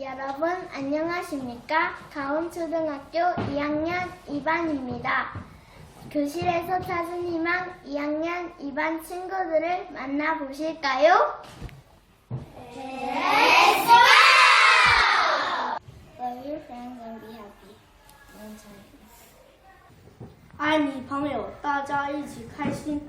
여러분 안녕하십니까? 가온초등학교 2학년 2반입니다. 교실에서 찾은 희망 2학년 2반 친구들을 만나보실까요? Let's go! Love your friends and be happy. 爱你朋友，大家一起开心。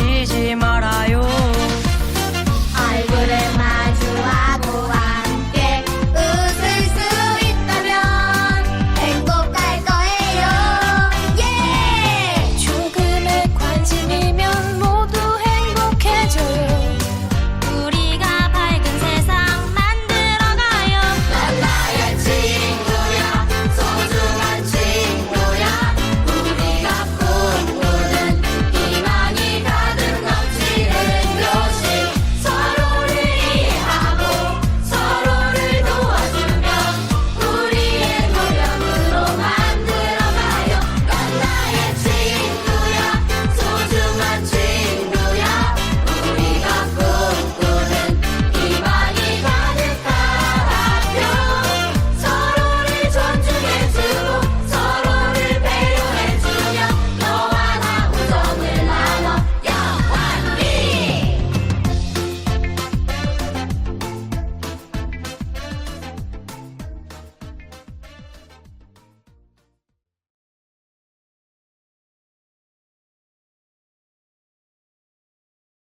지지 말.